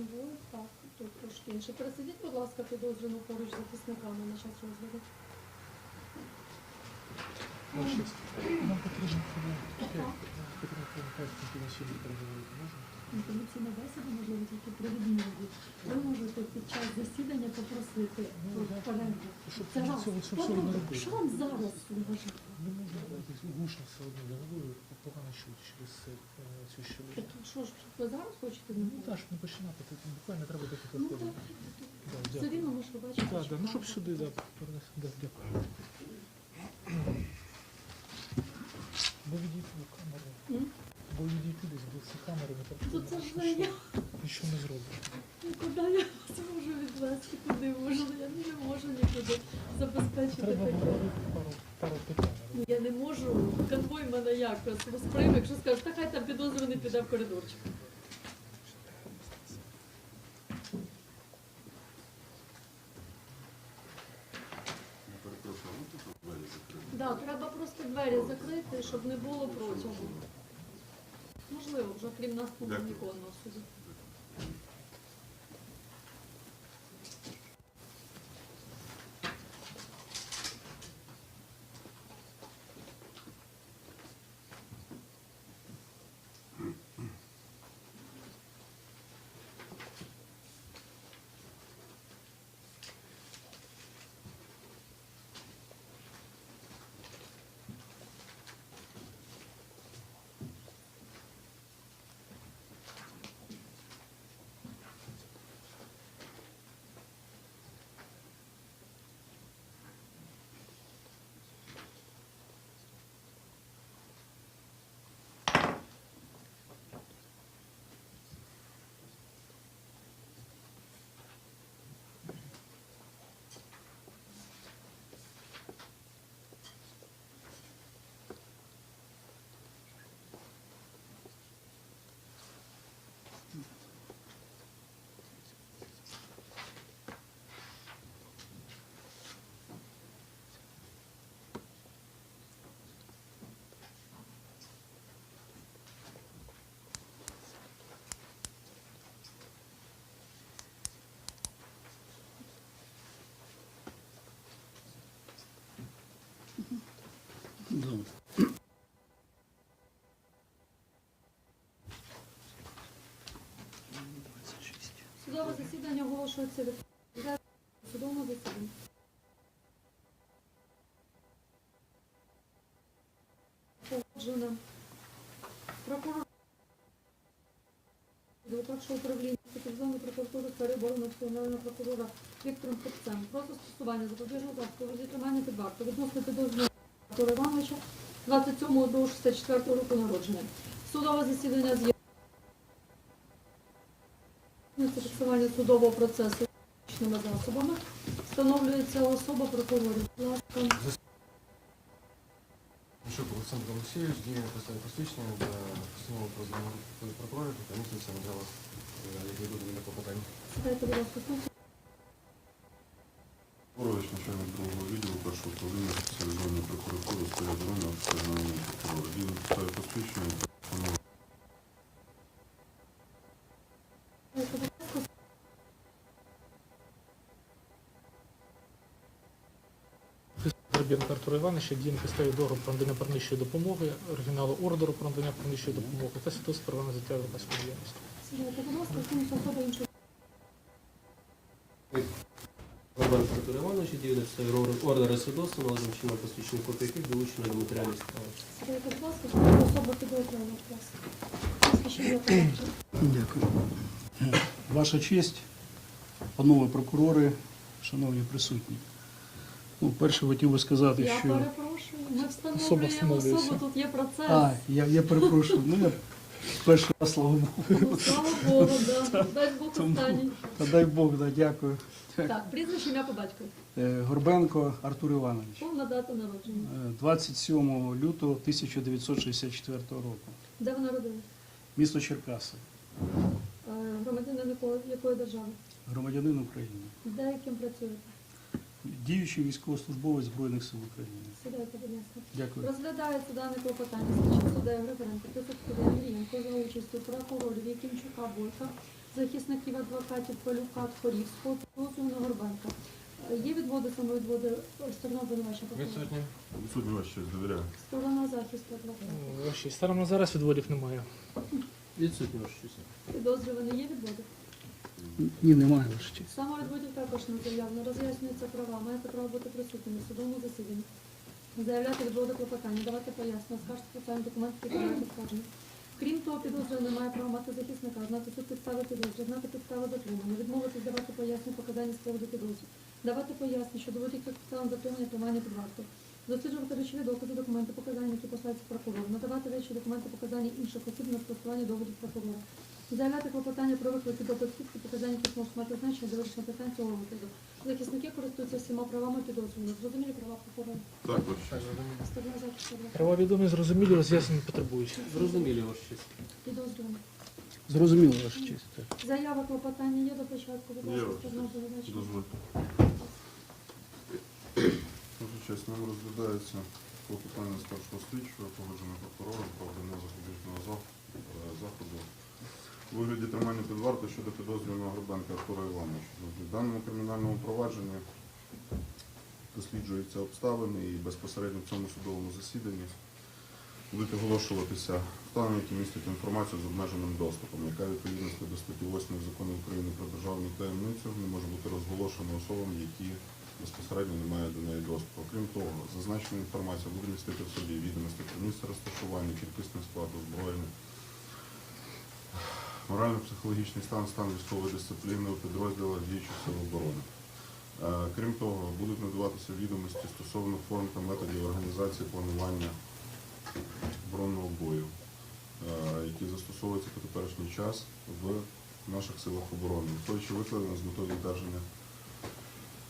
конвой, так, тут трошки інше. Пересидіть, будь ласка, підозрювану поруч з захисниками на час розгляду. Нам потрібно інформаційно переговорити. Можна? Інформаційна бесіда, можливо, тільки при відмові. Ви можете під час засідання попросити про перерву. Це робити. Що вам зараз вважати? Можна все одно головою, погано чути через е, цю щелину. Так, що ж, ви зараз хочете? Ну так, щоб не починати, тут буквально треба декілька Ну, хвилин. так, Да, все дякую. рівно ми ж ви бачите. Так, що да, ну щоб там. сюди, да, перенес- да, дякую. Бо відійти камеру, М? бо відійти десь, бо ці камери не Ну, це ж не я. Нічого не зробить. Ну, Куди я вас можу відвести, куди можу? Я не можу нікуди забезпечити Треба таке. говорити пару, пару питань. Ну, я не можу, конвой мене якось розприйме, якщо скажеш, та хай там підозрюваний піде в коридорчик. Тут? Да, треба просто двері закрити, щоб не було протягу. Можливо, вже крім нас Дякую. нікого на суді. Судове засідання оголошується від судового засідання. Погоджено. Прокурор першого управління спеціалізованої прокуратури сфери оборони національного прокурора Віктором Копцем про застосування запобіжного заходу від тримання під варту відносно підозрюваного Артура Івановича 27 до 64 року народження. Судове засідання це фіксування судового процесу засобами. Встановлюється особа прокурорів. Будь ласка. Мішук Олександр Олексійович, діє представник посвідчення для постанови про прокурорів та місяця матеріалів, е, які йдуть для клопотань. Сідайте, будь ласка, начальник другого відділу першого управління спеціалізованої прокуратури з оборони обставини прокурора. Він ставить посвідчення. Горбенко Артура Івановича діє на підставі договору про надання правничої допомоги, оригіналу ордеру про надання правничої допомоги та свідоцтва про взяття громадської діяльності. Горбенко Артур Іванович, підставі ордера свідоцтва, належним чином посвідчення копії яких долучено до матеріалів справи. Сідайте, будь ласка, особа підозрювана. будь ласка. Дякую. Ваша честь, панове прокурори, шановні присутні. Ну, перше хотів би сказати, Я що. перепрошую, ми Особа встановлюємо особу, тут є процес. А, я, я перепрошую. Ну, я раз, слава Богу. Ну, слава Богу, да. Дай Бог останній. Та дай Бог, да, дякую. Так, прізвище ім'я по батькові. Е, Горбенко Артур Іванович. Повна дата народження. Е, 27 лютого 1964 року. Де ви народились? Місто Черкаси. Е, Громадянин якої, якої держави? Громадянин України. Де яким працюєте? Діючий військовослужбовець Збройних сил України. Сідайте, будь ласка. Дякую. Розглядається дане клопотання слідчим суддею Григоренко, Писоцький, Андрієнко за участю прокурорів Якимчука Бойка, захисників адвокатів Полюка, Тхорівського, підозрюваного Горбенка. Е, Є відводи, самовідводи сторона обвинувачення? Відсутні. Відсутні ваша честь, довіряю. Сторона захисту адвоката. Ваші станом на зараз відводів немає. Відсутні ваша честь. Підозрюваний є відводи? Ні, немає ваша честь. Самовідводів також не заявлено. Роз'яснюється права. Маєте право бути присутніми в судовому засіданні. Заявляти відводи клопотання, давати пояснення, скажете процесуальні документи, підтримати скарження. Крім того, підозрюваний має право мати захисника, знати суть підстави підозри, знати підстави затримання, відмовитись давати пояснення показання з приводу підозри, давати пояснення щодо будь-яких підстав затримання тримання під вартою, досліджувати речові докази, документи, показання, які послаються прокурору, надавати речі, документи, показання інших осіб на спростування доводів прокурора, заявляти клопотання про виклики до підпису, показання, можуть мати значення для вирішення питань цього розгляду. Захисники користуються всіма правами підозрюваних. Зрозумілі права прокурора? Так, честь. Сторона захисту. Права відомі, зрозумілі, роз'яснення потребують. Зрозумілі ваша честь. Підозрюваний. Зрозуміло ваша честь. Так. Заява клопотання є до початку, будь Є, ласка, сторона. Дозвольте. Ваша честь, нам розглядається клопотання старшого слідчого, погоджене прокурором про обрання запобіжного зах- е, заходу у вигляді тримання під вартою щодо підозрюваного Горбенка Артура Івановича. В даному кримінальному провадженні досліджуються обставини і безпосередньо в цьому судовому засіданні будуть оголошуватися обставини, які містять інформацію з обмеженим доступом, яка відповідності до статті 8 закону України про державну таємницю не може бути розголошена особам, які безпосередньо не мають до неї доступу. Крім того, зазначена інформація буде містити в собі відомості про місце розташування, кількісний склад озброєння, морально-психологічний стан, стан військової дисципліни у підрозділах діючих сил оборони. Е, Крім того, будуть надаватися відомості стосовно форм та методів організації планування оборонного бою, е, які застосовуються по теперішній час в наших силах оборони, виходячи викладено з метою додержання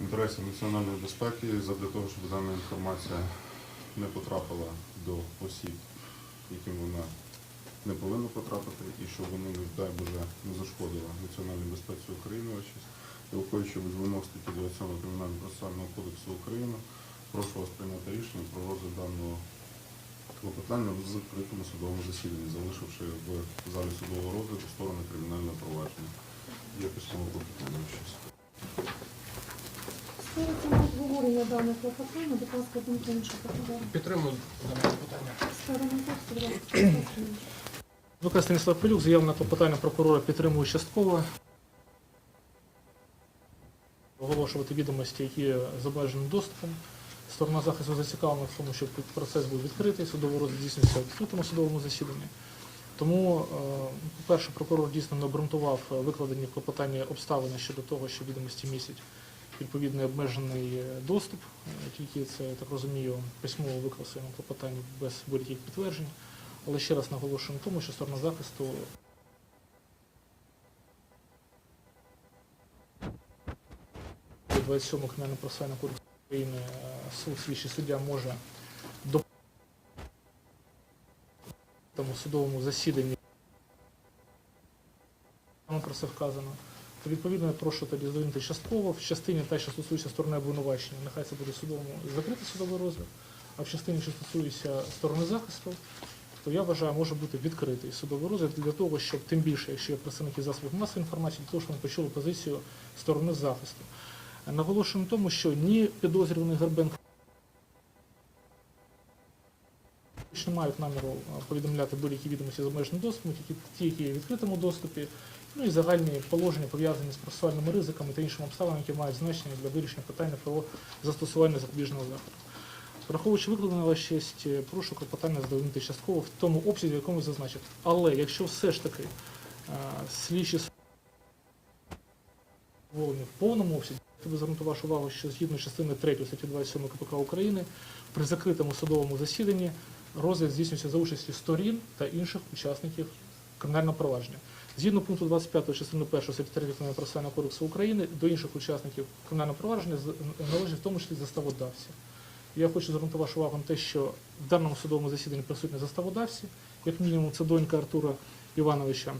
інтересів національної безпеки, задля того, щоб дана інформація не потрапила до осіб, яким вона не повинна потрапити, і щоб вони, не дай Боже, не зашкодили національній безпеці України, і виходячи з вимог статті 27 Кримінального процесуального кодексу України, прошу вас прийняти рішення про розгляд даного клопотання в закритому судовому засіданні, залишивши в залі судового розгляду сторони кримінального провадження. Є письмове клопотання. щось. Обговорення даних клопотання, будь ласка, думка іншого. Підтримую дане питання. Сторона будь ласка, Адвокат Станіслав Пилюк заяву на клопотання прокурора підтримує частково. Оголошувати відомості, які з обмеженим доступом. Сторона захисту зацікавлена в тому, щоб процес був відкритий, судовий розгляд здійснюється в відкритому судовому засіданні. Тому, е, по-перше, прокурор дійсно не обґрунтував викладені в клопотанні обставини щодо того, що відомості містять відповідний обмежений е, доступ, е, тільки це, я так розумію, письмово виклав своєму клопотанні без будь-яких підтверджень. Але ще раз наголошую на тому, що сторона захисту у 27 кримінального процесуального кодексу України е, суд, слідчий суддя може до тому судовому засіданні. Там про це вказано. То відповідно я прошу тоді задовольнити частково. В частині те, що стосується сторони обвинувачення, нехай це буде судовому закритий судовий розгляд, а в частині, що стосується сторони захисту, то я вважаю, може бути відкритий судовий розгляд для того, щоб тим більше, якщо є представники засобів масової інформації, для того, щоб вони почули позицію сторони захисту. Наголошую на тому, що ні підозрюваний Горбенко не мають наміру повідомляти будь-які відомості з обмеженим доступом, тільки ті, які є в відкритому доступі, ну і загальні положення пов'язані з процесуальними ризиками та іншими обставинами, які мають значення для вирішення питання про застосування запобіжного заходу. Враховуючи викладене честь, е, прошу клопотання задовольнити частково в тому обсязі, в якому ви зазначите. Але якщо все ж таки е, слідчі задоволені в повному обсязі, я звернути вашу увагу, що згідно частини 3 статті 27 КПК України при закритому судовому засіданні розгляд здійснюється за участі сторін та інших учасників кримінального провадження. Згідно пункту 25 частини 1 статті 3 Кримінального процесуального кодексу України до інших учасників кримінального провадження належить в тому числі заставодавці. Я хочу звернути вашу увагу на те, що в даному судовому засіданні присутні заставодавці, як мінімум, це донька Артура Івановича,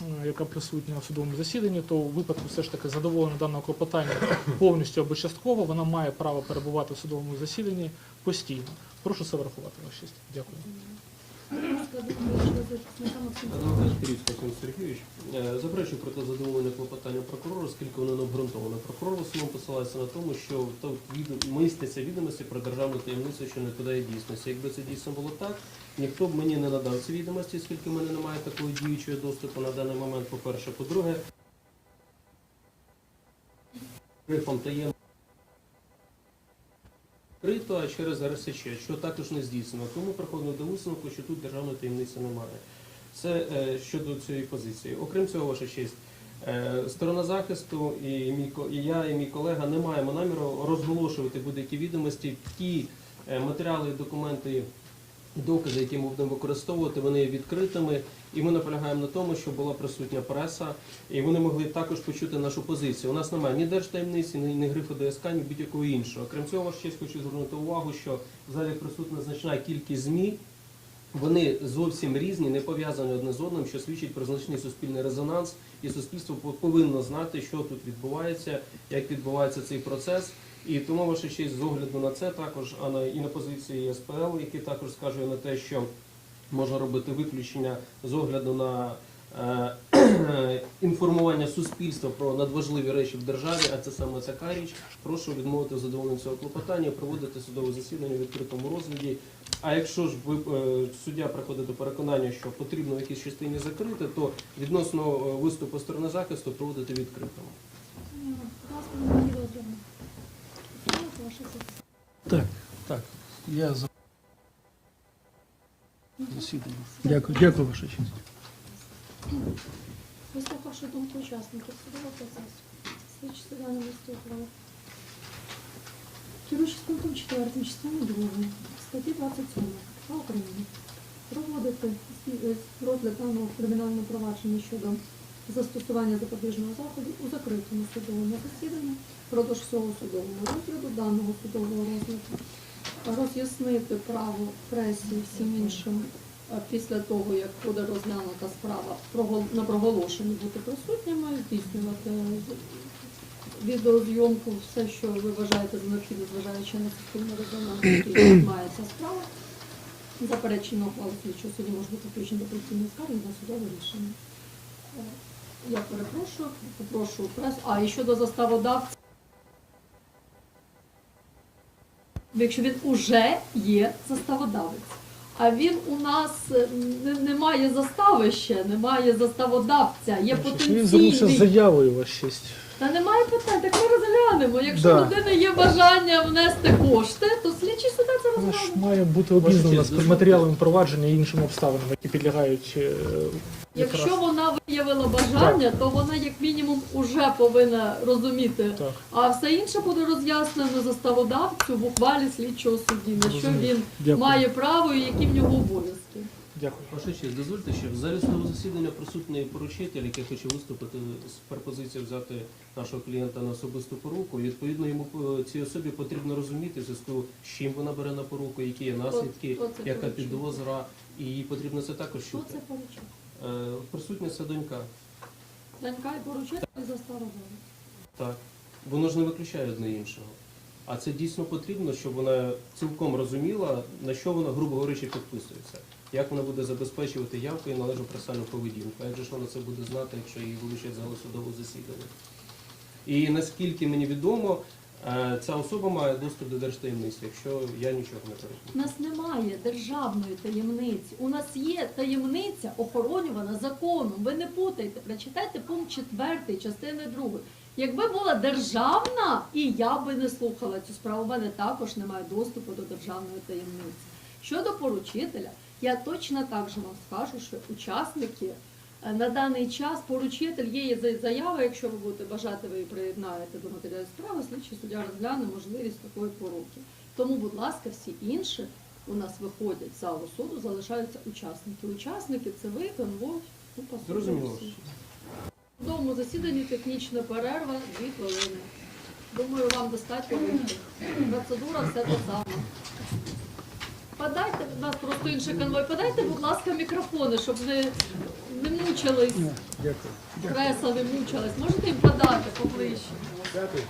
е, яка присутня у судовому засіданні, то у випадку все ж таки задоволення даного клопотання повністю або частково, вона має право перебувати в судовому засіданні постійно. Прошу це врахувати, ваша честь. Дякую. Будь ласка, думка іншого захисника Максима. Адвокат Кирівський Максим Сергійович, е, заперечую проти задоволення клопотання прокурора, оскільки воно не обґрунтоване. Прокурор в основному посилається на тому, що містяться відомості про державну таємницю, що не подає дійсності. Якби це дійсно було так, ніхто б мені не надав ці відомості, оскільки в мене немає такої діючої доступу на даний момент, по-перше. По-друге, грифом таємно Крито, а через РСЧ, що також не здійснено. Тому приходимо до висновку, що тут державної таємниці немає. Це е, щодо цієї позиції. Окрім цього, ваша честь, е, сторона захисту і, мій, і я, і мій колега не маємо наміру розголошувати будь-які відомості. Ті е, матеріали, документи, докази, які ми будемо використовувати, вони є відкритими. І ми наполягаємо на тому, щоб була присутня преса, і вони могли також почути нашу позицію. У нас немає ні держтаємниці, ні, ні грифу ДСК, ні будь-якого іншого. Крім цього, честь хочу звернути увагу, що в залі присутня значна кількість ЗМІ. Вони зовсім різні, не пов'язані одне з одним, що свідчить про значний суспільний резонанс, і суспільство по- повинно знати, що тут відбувається, як відбувається цей процес. І тому ваша честь з огляду на це також, а на і на позиції СПЛ, який також скаже на те, що можна робити виключення з огляду на е, інформування суспільства про надважливі речі в державі, а це саме така річ. Прошу відмовити задоволення цього клопотання, проводити судове засідання в відкритому розгляді. А якщо ж ви е, суддя приходить до переконання, що потрібно в якійсь частині закрити, то відносно е, виступу сторони захисту проводити відкритому. Ні, будь ласка, не мені розгляну. Ваша честь. Так, так. Я за засідання. Дякую, дякую, ваша честь. Вислухавши думку учасників судового процесу, слідчі суддя не вислухали. Керуючись пунктом 4 частини 2 статті 27 КПК України проводити е, розгляд даного кримінального провадження щодо застосування запобіжного заходу у закритому судовому засіданні впродовж всього судового розгляду даного судового розгляду, роз'яснити право пресі всім іншим е, після того, як буде розглянута справа на проголошенні бути присутніми, здійснювати відеозйомку, все, що ви вважаєте за необхідне, зважаючи на суспільний резонанс, який має ця справа. Заперечення ухвали слідчого суді може бути включено до поліційної скарги на судове рішення. Я перепрошую, попрошу пресу. А, і щодо заставодавця. Якщо він уже є заставодавець. А він у нас е, не, немає застави ще, немає заставодавця, є Він звернувся з заявою, ваша честь. Та немає питань, так ми розглянемо. Якщо Да. людини є бажання внести кошти, то слідчий суда це Вона ж має бути обізнана з матеріалами провадження і іншими обставинами, які підлягають е, Якщо вона виявила бажання, то вона як мінімум уже повинна розуміти. Так. А все інше буде роз'яснено заставодавцю в ухвалі слідчого судді, на що Розумію. він Дякую. має право і які в нього обов'язки. Дякую. Ваша честь, дозвольте, що в залі засідання присутній поручитель, який хоче виступити з пропозицією взяти нашого клієнта на особисту поруку. Відповідно, йому е, цій особі потрібно розуміти в зв'язку з чим вона бере на поруку, які є наслідки, Хто це яка поручив? підозра, і їй потрібно це також Що чути. це поручив? Е, Присутня ця донька. Донька і поручитель і заставодавець. Так. Воно ж не виключає одне іншого. А це дійсно потрібно, щоб вона цілком розуміла, на що вона, грубо говорячи, підписується. Як вона буде забезпечувати явку і належну процесуальну поведінку. А Як же ж вона це буде знати, якщо її вилучать з зали судового засідання? І наскільки мені відомо, е, ця особа має доступ до держтаємниці, якщо я нічого не У нас немає державної таємниці. У нас є таємниця, охоронювана законом. Ви не путайте. Прочитайте пункт 4 частини 2. Якби була державна, і я би не слухала цю справу, у мене також немає доступу до державної таємниці. Щодо поручителя, я точно так же вам скажу, що учасники на даний час поручитель є за- заява, якщо ви будете бажати, ви її приєднаєте до матеріалів справи, слідчий суддя розгляне можливість такої поруки. Тому, будь ласка, всі інші у нас виходять з залу суду, залишаються учасники. Учасники це ви, конвой, ну, Зрозуміло. В судовому засіданні технічна перерва, дві хвилини. Думаю, вам достатньо вийти. Процедура все те саме. Подайте, у нас просто інший конвой, подайте, будь ласка, мікрофони, щоб не, не мучились. Дякую. Веселі мучились. Можете їм подати поближче? Дякую.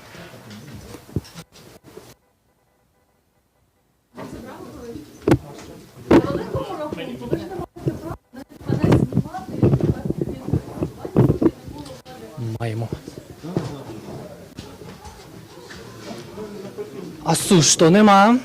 Маємо. А суш, що нема?